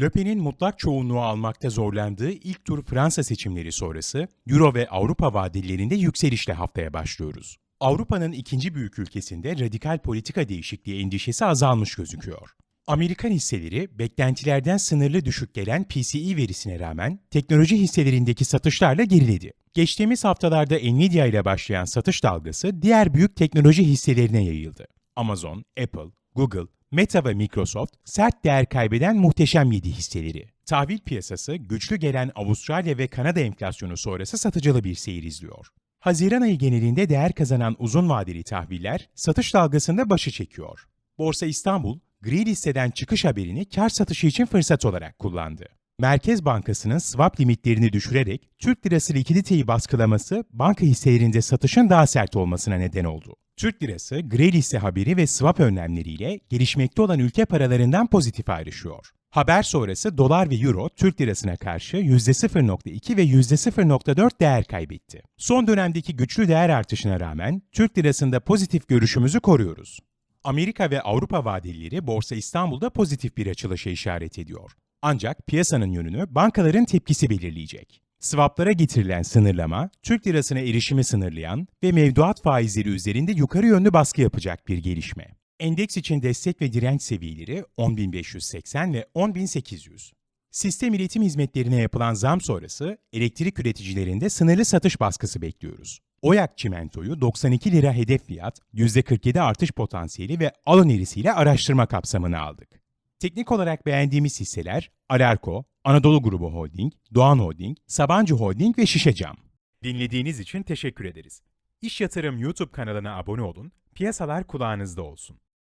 Le Pen'in mutlak çoğunluğu almakta zorlandığı ilk tur Fransa seçimleri sonrası Euro ve Avrupa vadelerinde yükselişle haftaya başlıyoruz. Avrupa'nın ikinci büyük ülkesinde radikal politika değişikliği endişesi azalmış gözüküyor. Amerikan hisseleri beklentilerden sınırlı düşük gelen PCE verisine rağmen teknoloji hisselerindeki satışlarla geriledi. Geçtiğimiz haftalarda Nvidia ile başlayan satış dalgası diğer büyük teknoloji hisselerine yayıldı. Amazon, Apple, Google, Meta ve Microsoft sert değer kaybeden muhteşem yedi hisseleri. Tahvil piyasası güçlü gelen Avustralya ve Kanada enflasyonu sonrası satıcılı bir seyir izliyor. Haziran ayı genelinde değer kazanan uzun vadeli tahviller satış dalgasında başı çekiyor. Borsa İstanbul, gri listeden çıkış haberini kar satışı için fırsat olarak kullandı. Merkez Bankası'nın swap limitlerini düşürerek Türk lirası likiditeyi baskılaması banka hisselerinde satışın daha sert olmasına neden oldu. Türk lirası, gri liste haberi ve swap önlemleriyle gelişmekte olan ülke paralarından pozitif ayrışıyor. Haber sonrası dolar ve euro Türk lirasına karşı %0.2 ve %0.4 değer kaybetti. Son dönemdeki güçlü değer artışına rağmen Türk lirasında pozitif görüşümüzü koruyoruz. Amerika ve Avrupa vadelileri Borsa İstanbul'da pozitif bir açılışa işaret ediyor. Ancak piyasanın yönünü bankaların tepkisi belirleyecek. Swaplara getirilen sınırlama, Türk lirasına erişimi sınırlayan ve mevduat faizleri üzerinde yukarı yönlü baskı yapacak bir gelişme. Endeks için destek ve direnç seviyeleri 10.580 ve 10.800. Sistem iletim hizmetlerine yapılan zam sonrası elektrik üreticilerinde sınırlı satış baskısı bekliyoruz. Oyak çimentoyu 92 lira hedef fiyat, %47 artış potansiyeli ve alın erisiyle araştırma kapsamına aldık. Teknik olarak beğendiğimiz hisseler Alarko, Anadolu Grubu Holding, Doğan Holding, Sabancı Holding ve Şişecam. Dinlediğiniz için teşekkür ederiz. İş Yatırım YouTube kanalına abone olun, piyasalar kulağınızda olsun.